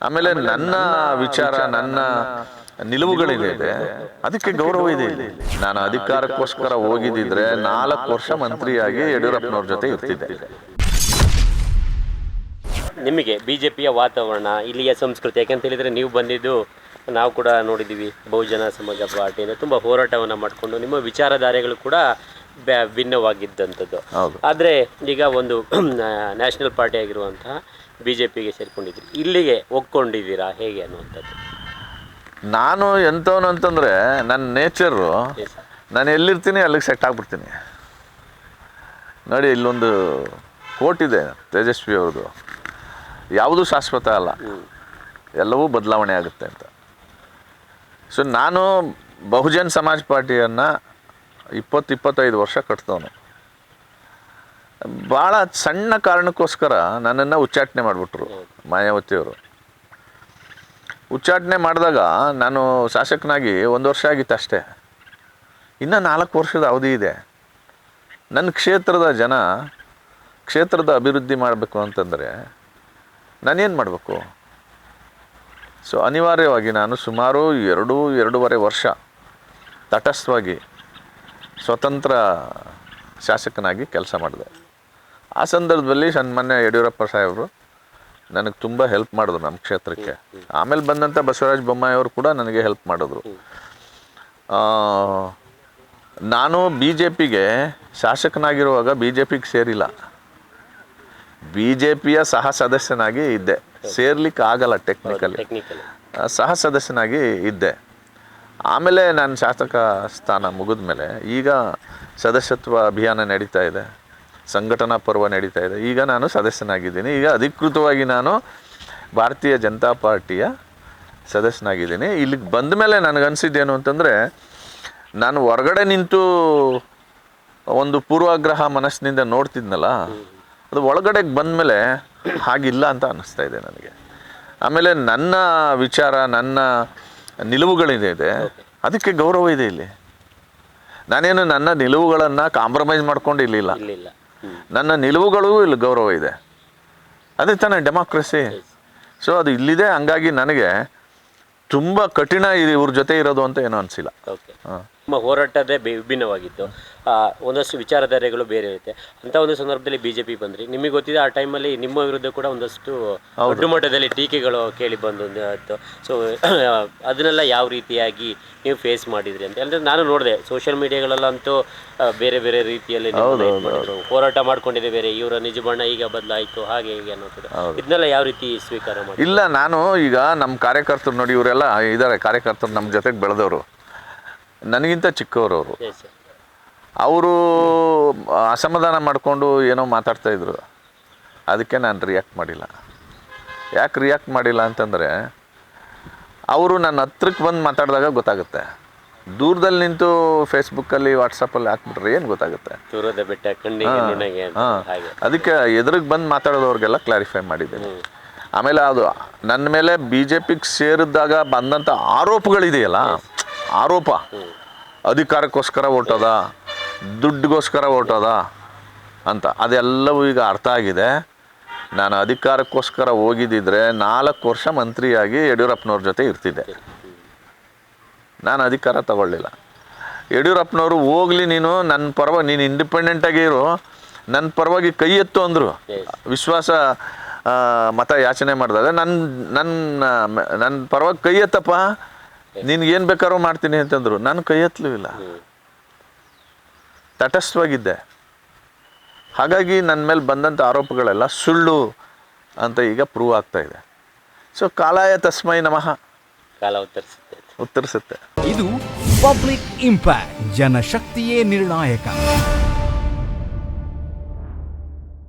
ಆಮೇಲೆ ನನ್ನ ವಿಚಾರ ನನ್ನ ನಿಲುವುಗಳಿದೆ ಅದಕ್ಕೆ ಗೌರವ ಇದೆ ಇಲ್ಲಿ. ನಾನು ಅಧಿಕಾರಕ್ಕೋಸ್ಕರ ಹೋಗಿದ್ದಿದ್ರೆ ನಾಲ್ಕು ವರ್ಷ ಮಂತ್ರಿಯಾಗಿ ಯಡಿಯೂರಪ್ಪನವ್ರ ಜೊತೆ ಇರ್ತಿದ್ದೆ. ನಿಮಗೆ ಬಿಜೆಪಿಯ ಜೆ ಪಿಯ ವಾತಾವರಣ ಇಲ್ಲಿಯ ಸಂಸ್ಕೃತಿ ಯಾಕಂತ ಹೇಳಿದ್ರೆ ನೀವು ಬಂದಿದ್ದು ನಾವು ಕೂಡ ನೋಡಿದ್ದೀವಿ. ಬಹುಜನ ಸಮಾಜ ಪಾರ್ಟಿಯಿಂದ ತುಂಬ ಹೋರಾಟವನ್ನು ಮಾಡಿಕೊಂಡು ನಿಮ್ಮ ವಿಚಾರಧಾರೆಗಳು ಕೂಡ ಭಿನ್ನವಾಗಿದ್ದಂಥದ್ದು. ಹೌದು. ಆದರೆ ಈಗ ಒಂದು ನ್ಯಾಷನಲ್ ಪಾರ್ಟಿ ಆಗಿರುವಂತಹ ಬಿ ಜೆ ಪಿಗೆ ಸೇರಿಕೊಂಡಿದ್ದೀರಿ ಇಲ್ಲಿಗೆ ಒಗ್ಕೊಂಡಿದ್ದೀರಾ ಹೇಗೆ ಅನ್ನುವಂಥದ್ದು? ನಾನು ಎಂಥವನು ಅಂತಂದರೆ ನನ್ನ ನೇಚರು. ನಾನು ಎಲ್ಲಿರ್ತೀನಿ ಅಲ್ಲಿಗೆ ಸೆಟ್ ಆಗಿಬಿಡ್ತೀನಿ. ನೋಡಿ ಇಲ್ಲೊಂದು ಕೋಟ್ ಇದೆ ತೇಜಸ್ವಿ ಅವ್ರದ್ದು. ಯಾವುದೂ ಶಾಶ್ವತ ಅಲ್ಲ. ಎಲ್ಲವೂ ಬದಲಾವಣೆ ಆಗುತ್ತೆ ಅಂತ. ಸೊ ನಾನು ಬಹುಜನ್ ಸಮಾಜ್ ಪಾರ್ಟಿಯನ್ನು ಇಪ್ಪತ್ತು ಇಪ್ಪತ್ತೈದು ವರ್ಷ ಕಟ್ತವನು. ಭಾಳ ಸಣ್ಣ ಕಾರಣಕ್ಕೋಸ್ಕರ ನನ್ನನ್ನು ಉಚ್ಚಾಟನೆ ಮಾಡಿಬಿಟ್ರು ಮಾಯಾವತಿಯವರು. ಉಚ್ಚಾಟನೆ ಮಾಡಿದಾಗ ನಾನು ಶಾಸಕನಾಗಿ ಒಂದು ವರ್ಷ ಆಗಿತ್ತು ಅಷ್ಟೇ. ಇನ್ನು ನಾಲ್ಕು ವರ್ಷದ ಅವಧಿ ಇದೆ. ನನ್ನ ಕ್ಷೇತ್ರದ ಜನ ಕ್ಷೇತ್ರದ ಅಭಿವೃದ್ಧಿ ಮಾಡಬೇಕು ಅಂತಂದರೆ ನಾನೇನು ಮಾಡಬೇಕು? ಸೊ ಅನಿವಾರ್ಯವಾಗಿ ನಾನು ಸುಮಾರು ಎರಡು, ಎರಡೂವರೆ ವರ್ಷ ತಟಸ್ಥವಾಗಿ ಸ್ವತಂತ್ರ ಶಾಸಕನಾಗಿ ಕೆಲಸ ಮಾಡಿದೆ. ಆ ಸಂದರ್ಭದಲ್ಲಿ ಸನ್ಮಾನ್ಯ ಯಡಿಯೂರಪ್ಪ ಸಾಹೇಬರು ನನಗೆ ತುಂಬ ಹೆಲ್ಪ್ ಮಾಡಿದ್ರು ನಮ್ಮ ಕ್ಷೇತ್ರಕ್ಕೆ. ಆಮೇಲೆ ಬಂದಂಥ ಬಸವರಾಜ ಬೊಮ್ಮಾಯಿ ಅವರು ಕೂಡ ನನಗೆ ಹೆಲ್ಪ್ ಮಾಡಿದ್ರು. ನಾನು ಬಿ ಜೆ ಪಿಗೆ ಶಾಸಕನಾಗಿರುವಾಗ ಬಿ ಜೆ ಪಿಗೆ ಸೇರಿಲ್ಲ. ಬಿ ಜೆ ಪಿಯ ಸಹ ಸದಸ್ಯನಾಗಿ ಇದ್ದೆ. ಸೇರ್ಲಿಕ್ಕೆ ಆಗಲ್ಲ ಟೆಕ್ನಿಕಲಿ ಸಹ ಸದಸ್ಯನಾಗಿ ಇದ್ದೆ. ಆಮೇಲೆ ನಾನು ಶಾಸಕ ಸ್ಥಾನ ಮುಗಿದ ಮೇಲೆ ಈಗ ಸದಸ್ಯತ್ವ ಅಭಿಯಾನ ನಡೀತಾ ಇದೆ. ಸಂಘಟನಾ ಪರ್ವ ನಡೀತಾ ಇದೆ. ಈಗ ನಾನು ಸದಸ್ಯನಾಗಿದ್ದೀನಿ. ಈಗ ಅಧಿಕೃತವಾಗಿ ನಾನು ಭಾರತೀಯ ಜನತಾ ಪಾರ್ಟಿಯ ಸದಸ್ಯನಾಗಿದ್ದೀನಿ. ಇಲ್ಲಿಗೆ ಬಂದ ಮೇಲೆ ನನಗನ್ಸಿದ್ದೇನು ಅಂತಂದರೆ, ನಾನು ಹೊರಗಡೆ ನಿಂತು ಒಂದು ಪೂರ್ವಾಗ್ರಹ ಮನಸ್ಸಿನಿಂದ ನೋಡ್ತಿದ್ನಲ್ಲ, ಅದು ಒಳಗಡೆಗೆ ಬಂದಮೇಲೆ ಹಾಗಿಲ್ಲ ಅಂತ ಅನ್ನಿಸ್ತಾ ಇದೆ ನನಗೆ. ಆಮೇಲೆ ನನ್ನ ವಿಚಾರ, ನನ್ನ ನಿಲುವುಗಳೇನಿದೆ ಅದಕ್ಕೆ ಗೌರವ ಇದೆ ಇಲ್ಲಿ. ನಾನೇನು ನನ್ನ ನಿಲುವುಗಳನ್ನು ಕಾಂಪ್ರಮೈಸ್ ಮಾಡ್ಕೊಂಡು ಇಲ್ಲಿಲ್ಲ. ನನ್ನ ನಿಲುವುಗಳು ಇಲ್ಲಿ ಗೌರವ ಇದೆ. ಅದೇ ತಾನೇ ಡೆಮಾಕ್ರಸಿ. ಸೊ ಅದು ಇಲ್ಲಿದೆ ಹಂಗಾಗಿ ನನಗೆ ತುಂಬ ಕಠಿಣ ಇವ್ರ ಜೊತೆ ಇರೋದು ಅಂತ ಏನೂ ಅನಿಸಿಲ್ಲ. ಓಕೆ ನಿಮ್ಮ ಹೋರಾಟದೇ ಬೆ- ವಿಭಿನ್ನವಾಗಿತ್ತು. ಒಂದಷ್ಟು ವಿಚಾರಧಾರೆಗಳು ಬೇರೆ ಇರುತ್ತೆ. ಅಂತ ಒಂದು ಸಂದರ್ಭದಲ್ಲಿ ಬಿ ಜೆ ಪಿ ಬಂದ್ರಿ. ನಿಮಗೆ ಗೊತ್ತಿದೆ ಆ ಟೈಮಲ್ಲಿ ನಿಮ್ಮ ವಿರುದ್ಧ ಕೂಡ ಒಂದಷ್ಟು ದೊಡ್ಡ ಮಟ್ಟದಲ್ಲಿ ಟೀಕೆಗಳು ಕೇಳಿ ಬಂದು ಸೊ ಅದನ್ನೆಲ್ಲ ಯಾವ ರೀತಿಯಾಗಿ ನೀವು ಫೇಸ್ ಮಾಡಿದ್ರಿ ಅಂತ. ಅಂದರೆ ನಾನು ನೋಡಿದೆ ಸೋಷಿಯಲ್ ಮೀಡಿಯಾಗಳಲ್ಲಂತೂ ಬೇರೆ ಬೇರೆ ರೀತಿಯಲ್ಲಿ ಮಾಡಿದ್ರು. ಹೋರಾಟ ಮಾಡ್ಕೊಂಡಿದೆ ಬೇರೆ. ಇವರ ನಿಜ ಬಣ್ಣ ಈಗ ಬದಲಾಯಿತು ಹಾಗೆ ಹೀಗೆ ಅನ್ನೋದು. ಇದನ್ನೆಲ್ಲ ಯಾವ ರೀತಿ ಸ್ವೀಕಾರ ಮಾಡಿ ಇಲ್ಲ ನಾನು ಈಗ ನಮ್ಮ ಕಾರ್ಯಕರ್ತರು ನೋಡಿ ಇವರೆಲ್ಲ ಇದ್ದಾರೆ. ಕಾರ್ಯಕರ್ತರು ನಮ್ಮ ಜೊತೆಗೆ ಬೆಳೆದವರು. ನನಗಿಂತ ಚಿಕ್ಕವರು ಅವರು. ಅವರು ಅಸಮಾಧಾನ ಮಾಡಿಕೊಂಡು ಏನೋ ಮಾತಾಡ್ತಾ ಇದ್ರು. ಅದಕ್ಕೆ ನಾನು ರಿಯಾಕ್ಟ್ ಮಾಡಿಲ್ಲ. ಯಾಕೆ ರಿಯಾಕ್ಟ್ ಮಾಡಿಲ್ಲ ಅಂತಂದರೆ ಅವರು ನನ್ನ ಹತ್ರಕ್ಕೆ ಬಂದು ಮಾತಾಡಿದಾಗ ಗೊತ್ತಾಗುತ್ತೆ. ದೂರದಲ್ಲಿ ನಿಂತು ಫೇಸ್ಬುಕ್ಕಲ್ಲಿ ವಾಟ್ಸಪ್ಪಲ್ಲಿ ಹಾಕ್ಬಿಟ್ರೆ ಏನು ಗೊತ್ತಾಗುತ್ತೆ? ದೂರದ ಬೆಟ್ಟ ಹಾಂ ಅದಕ್ಕೆ ಎದುರಿಗೆ ಬಂದು ಮಾತಾಡೋದವ್ರಿಗೆಲ್ಲ ಕ್ಲಾರಿಫೈ ಮಾಡಿದ್ದೀನಿ. ಆಮೇಲೆ ಅದು ನನ್ನ ಮೇಲೆ ಬಿ ಜೆ ಪಿಗೆ ಸೇರಿದಾಗ ಬಂದಂಥ ಆರೋಪಗಳಿದೆಯಲ್ಲ ಆರೋಪ. ಅಧಿಕಾರಕ್ಕೋಸ್ಕರ ಓಟದ ದುಡ್ಡಿಗೋಸ್ಕರ ಓಟದ ಅಂತ. ಅದೆಲ್ಲವೂ ಈಗ ಅರ್ಥ ಆಗಿದೆ. ನಾನು ಅಧಿಕಾರಕ್ಕೋಸ್ಕರ ಹೋಗಿದ್ದಿದ್ರೆ ನಾಲ್ಕು ವರ್ಷ ಮಂತ್ರಿಯಾಗಿ ಯಡಿಯೂರಪ್ಪನವ್ರ ಜೊತೆ ಇರ್ತಿದ್ದೆ. ನಾನು ಅಧಿಕಾರ ತಗೊಳ್ಳಿಲ್ಲ. ಯಡಿಯೂರಪ್ಪನವರು, ಹೋಗ್ಲಿ ನೀನು ನನ್ನ ಪರವಾಗಿ ನೀನು ಇಂಡಿಪೆಂಡೆಂಟಾಗಿ ಇರು. ನನ್ನ ಪರವಾಗಿ ಕೈ ಎತ್ತು ಅಂದರು. ವಿಶ್ವಾಸ ಮತ ಯಾಚನೆ ಮಾಡಿದಾಗ ನನ್ನ ನನ್ನ ನನ್ನ ಪರವಾಗಿ ಕೈ ಎತ್ತಪ್ಪ. ನಿನ್ಗೇನು ಬೇಕಾದ್ರೂ ಮಾಡ್ತೀನಿ ಅಂತಂದರು. ನಾನು ಕೈ ಎತ್ತಲಿಲ್ಲ ತಟಸ್ಥವಾಗಿದ್ದೆ. ಹಾಗಾಗಿ ನನ್ನ ಮೇಲೆ ಬಂದಂಥ ಆರೋಪಗಳೆಲ್ಲ ಸುಳ್ಳು ಅಂತ ಈಗ ಪ್ರೂವ್ ಆಗ್ತಾ ಇದೆ. ಸೊ ಕಾಲಾಯ ತಸ್ಮೈ ನಮಃ. ಕಾಲ ಉತ್ತರಿಸುತ್ತೆ. ಉತ್ತರಿಸುತ್ತೆ. ಇದು ಪಬ್ಲಿಕ್ ಇಂಪ್ಯಾಕ್ಟ್ ಜನಶಕ್ತಿಯೇ ನಿರ್ಣಾಯಕ.